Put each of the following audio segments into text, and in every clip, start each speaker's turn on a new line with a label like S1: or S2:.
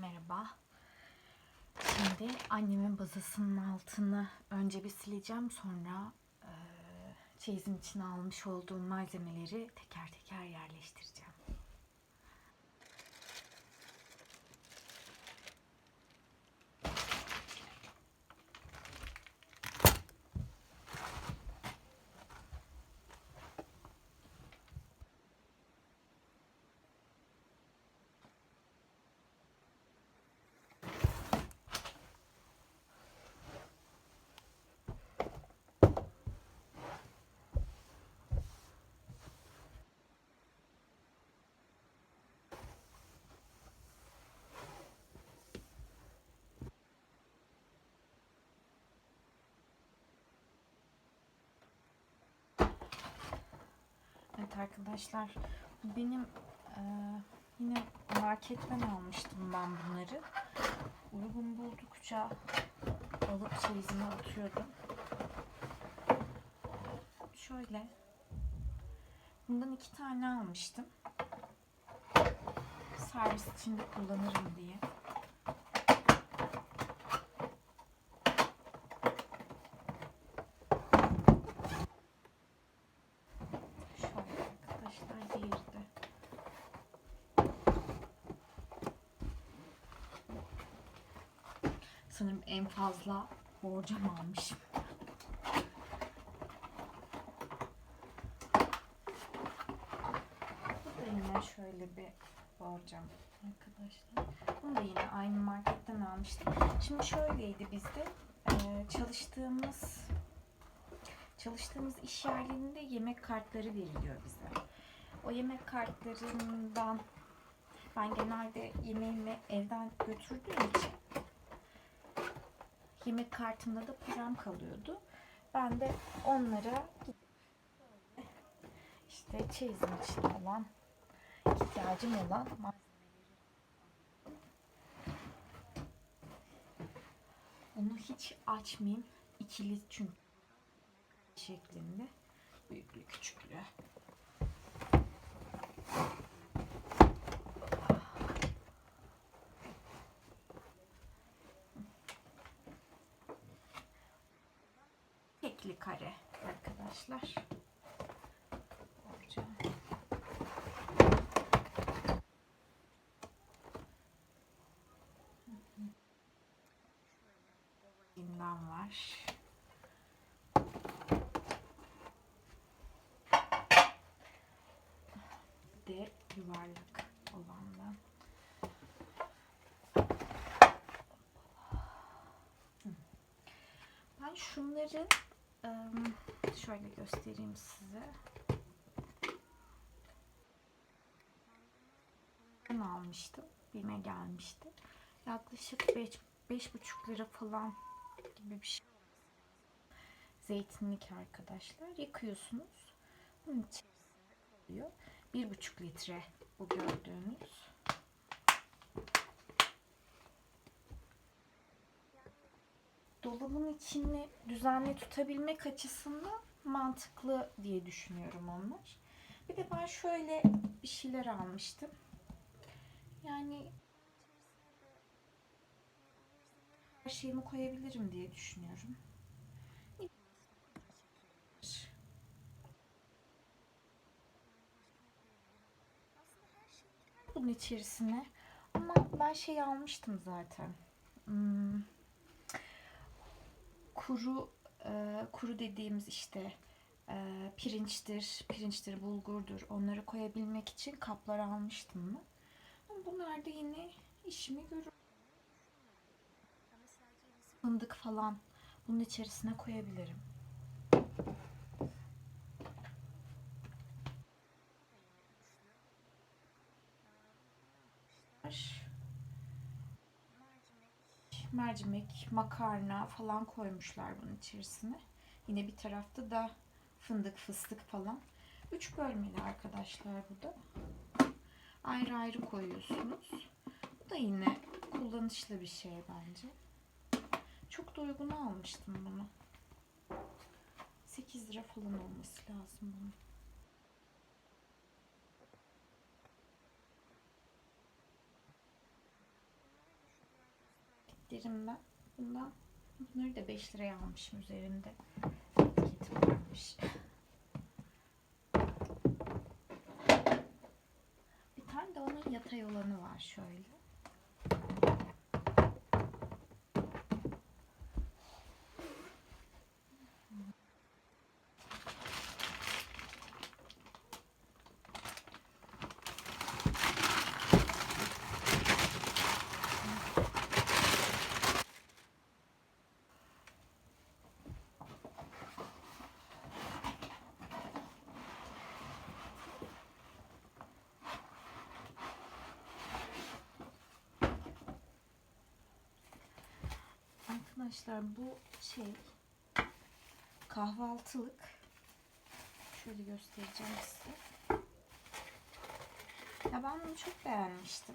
S1: Merhaba. Şimdi annemin bazasının altını önce bir sileceğim. Sonra eee çeyizin içine almış olduğum malzemeleri teker teker yerleştireceğim. Arkadaşlar benim eee, yine marketten almıştım ben bunları. Uygun buldukça alıp çeyizime atıyordum. Şöyle bundan iki tane almıştım. Servis içinde kullanırım diye. Şöyle arkadaşlar diğeri de. Sanırım en fazla borcam almışım. Bu da yine şöyle bir borcam arkadaşlar. Bunu da yine aynı marketten almıştım. Şimdi şöyleydi bizde eee, çalıştığımız çalıştığımız iş yerlerinde yemek kartları veriliyor bize. O yemek kartlarından ben genelde yemeğimi evden götürdüğüm için yemek kartımda da param kalıyordu. Ben de onlara işte çeyizim için olan ihtiyacım olan Onu hiç açmayayım. İkili çünkü şeklinde. Büyüklü küçüklü. Arkadaşlar. Bundan var. De yuvarlak olandan. Hı. Ben şunları ım, şöyle göstereyim size. Ben almıştım. Bime gelmişti. Yaklaşık 5 5,5 lira falan gibi bir şey. Zeytinlik arkadaşlar. Yıkıyorsunuz. Bunun içerisinde kalıyor. 1,5 litre bu gördüğünüz. Dolabın içini düzenli tutabilmek açısından mantıklı diye düşünüyorum onlar. Bir de ben şöyle bir şeyler almıştım. Yani her şeyimi koyabilirim diye düşünüyorum. Bunun içerisine ama ben şey almıştım zaten. Hmm, kuru e, kuru dediğimiz işte e, pirinçtir, pirinçtir, bulgurdur. Onları koyabilmek için kaplar almıştım. Ama bunlar da yine işimi görür. Fındık falan bunun içerisine koyabilirim. Mercimek, makarna falan koymuşlar bunun içerisine. Yine bir tarafta da fındık, fıstık falan. Üç bölmeli arkadaşlar bu da. Ayrı ayrı koyuyorsunuz. Bu da yine kullanışlı bir şey bence. Çok da uygun almıştım bunu. 8 lira falan olması lazım bunun. Paketlerimden. Bundan bunları da 5 liraya almışım üzerinde. Varmış. Bir tane de onun yatay olanı var şöyle. Arkadaşlar bu şey kahvaltılık. Şöyle göstereceğim size. Ya ben bunu çok beğenmiştim.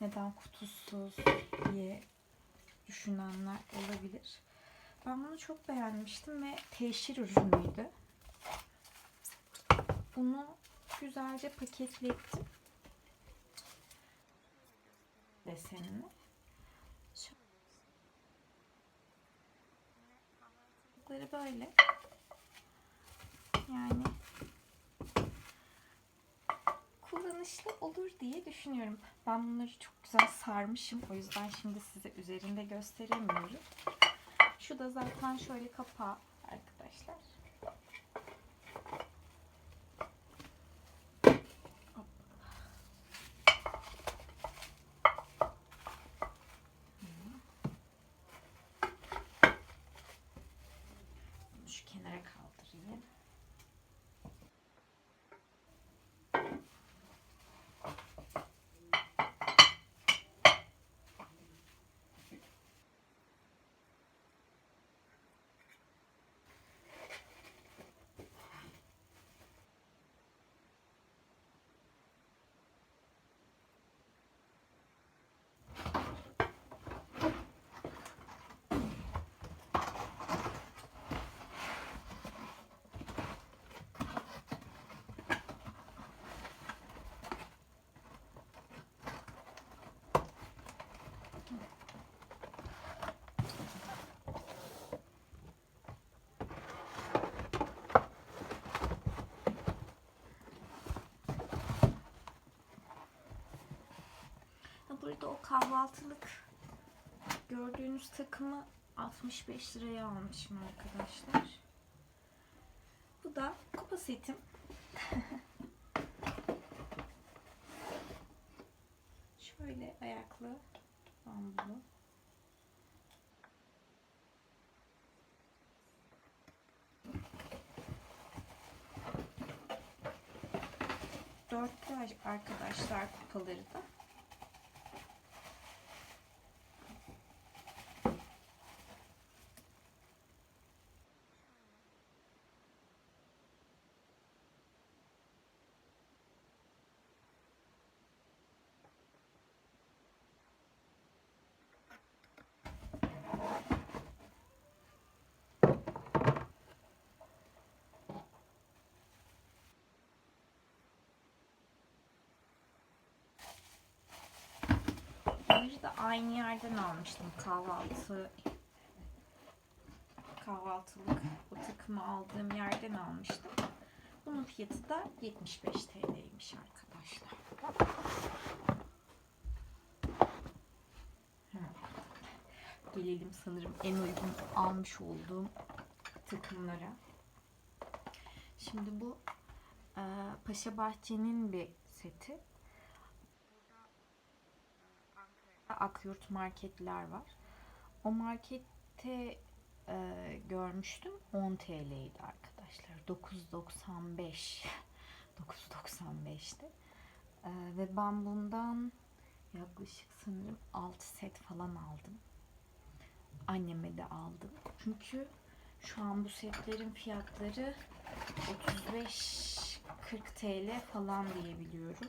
S1: Neden kutusuz diye düşünenler olabilir. Ben bunu çok beğenmiştim ve teşhir ürünüydü. Bunu güzelce paketlettim. Desenini. Çocukları böyle. Yani kullanışlı olur diye düşünüyorum. Ben bunları çok güzel sarmışım. O yüzden şimdi size üzerinde gösteremiyorum. Şu da zaten şöyle kapağı arkadaşlar. Hop. Bunu şu kenara kaldırayım. Ha, Burada kahvaltılık gördüğünüz takımı 65 liraya almışım arkadaşlar. Bu da kupa setim. Şöyle ayaklı bambulu. Dörtlü arkadaşlar kupaları da. Bunları da aynı yerden almıştım kahvaltı kahvaltılık o takımı aldığım yerden almıştım. Bunun fiyatı da 75 TL'ymiş arkadaşlar. Gelelim sanırım en uygun almış olduğum takımlara. Şimdi bu e, Paşa Bahçe'nin bir seti. Akyurt marketler var. O markette e, görmüştüm 10 TL'ydi arkadaşlar. 9.95 9.95'ti. E, ve ben bundan yaklaşık sanırım 6 set falan aldım. Anneme de aldım. Çünkü şu an bu setlerin fiyatları 35 40 TL falan diyebiliyorum.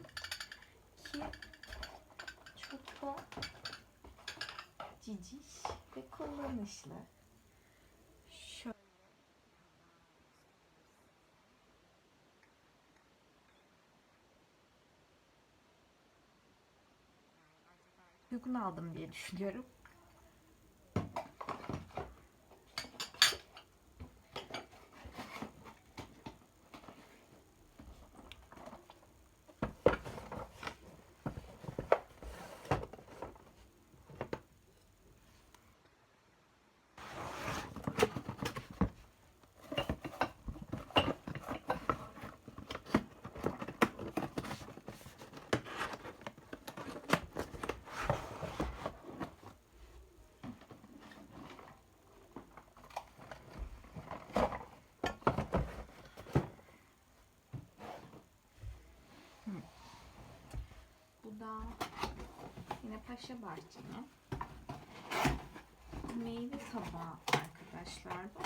S1: Ki çok da ciciş ve kullanışlı. Uygun aldım diye düşünüyorum. Bu da yine Paşa Bahçe'nin meyve tabağı arkadaşlar bu.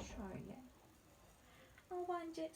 S1: Şöyle. Ama bence